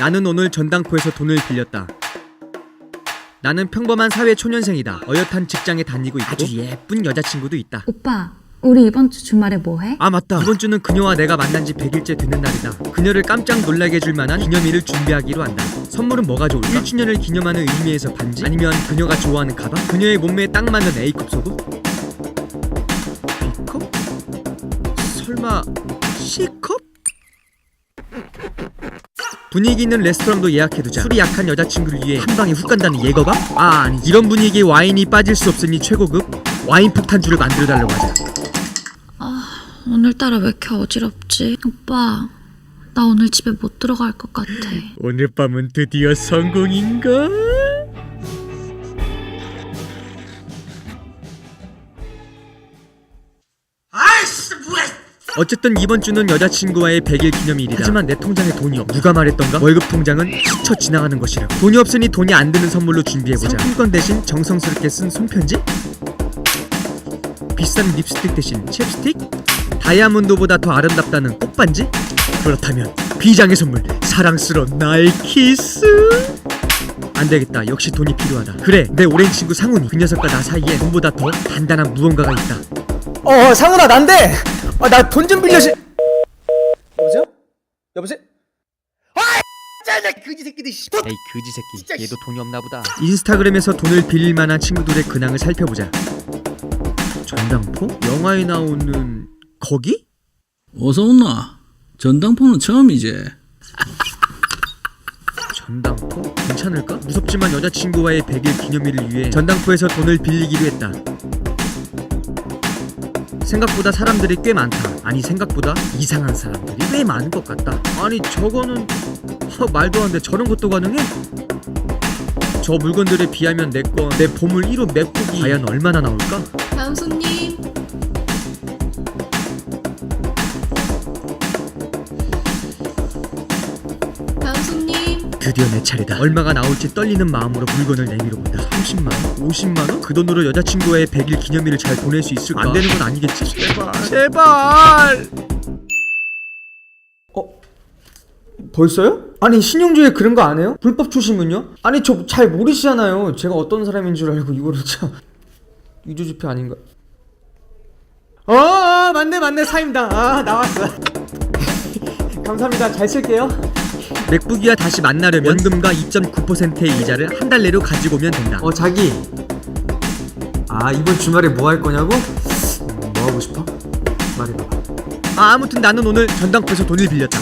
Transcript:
나는 오늘 전당포에서 돈을 빌렸다. 나는 평범한 사회 초년생이다. 어엿한 직장에 다니고 있고 아주 예쁜 여자친구도 있다. 오빠, 우리 이번 주 주말에 뭐 해? 아 맞다. 이번 주는 그녀와 내가 만난 지 100일째 되는 날이다. 그녀를 깜짝 놀라게 해줄 만한 기념일을 준비하기로 한다. 선물은 뭐가 좋을까? 1주년을 기념하는 의미에서 반지? 아니면 그녀가 좋아하는 가방? 그녀의 몸매에 딱 맞는 A컵 소금? B컵? 설마 C컵? 분위기 있는 레스토랑도 예약해두자 술이 약한 여자친구를 위해 한 방에 훅 간다는 예거밤? 아 아니 이런 분위기에 와인이 빠질 수 없으니 최고급 와인 폭탄주를 만들어달라고 하자 오늘따라 왜 이렇게 어지럽지? 오빠, 나 오늘 집에 못 들어갈 것 같아. 오늘 밤은 드디어 성공인가? 어쨌든 이번 주는 여자친구와의 100일 기념일이다. 하지만 내 통장에 돈이 없. 누가 말했던가? 월급 통장은 스쳐 지나가는 것이라고. 돈이 없으니 돈이 안 드는 선물로 준비해보자. 상품권 대신 정성스럽게 쓴 손편지? 비싼 립스틱 대신 챕스틱? 다이아몬드보다 더 아름답다는 꽃반지? 그렇다면 비장의 선물 사랑스러운 나의 키스 안 되겠다 역시 돈이 필요하다 그래 내 오랜 친구 상훈이 그 녀석과 나 사이에 돈보다 더 단단한 무언가가 있다 어 상훈아 난데 아, 나 돈 좀 빌려시 여보세요? 여보세요? 아 짜증나 그지 새끼들 씨. 에이 그지 새끼 얘도 돈이 없나 보다 인스타그램에서 돈을 빌릴 만한 친구들의 근황을 살펴보자 전당포? 영화에 나오는 거기? 어서 온나? 전당포는 처음이지. 전당포? 괜찮을까? 무섭지만 여자친구와의 100일 기념일을 위해 전당포에서 돈을 빌리기로 했다. 생각보다 사람들이 꽤 많다. 아니 생각보다 이상한 사람들이 꽤 많은 것 같다. 아니 저거는 어, 말도 안 돼. 저런 것도 가능해? 저 물건들에 비하면 내거내 보물 1호 맵북이 과연 얼마나 나올까? 다음 손님. 드디어 내 차례다. 얼마가 나올지 떨리는 마음으로 물건을 내밀어 본다. 30만 원? 50만 원? 그 돈으로 여자친구와의 100일 기념일을 잘 보낼 수 있을까? 안 되는 건 아니겠지? 제발. 제발. 어 벌써요? 아니 신용조에 그런 거 안 해요? 불법 초심은요? 아니 저 잘 모르시잖아요 제가 어떤 사람인 줄 알고 이거를 참 유조지폐 아닌가 어, 어 맞네 맞네 사임당 아 나왔어 감사합니다 잘 쓸게요 맥북이와 다시 만나려면 원금과 2.9%의 이자를 한 달 내로 가지고 오면 된다. 어 자기 아 이번 주말에 뭐 할 거냐고? 음, 뭐 하고 싶어? 말해봐 아, 아무튼 나는 오늘 전당포에서 돈을 빌렸다.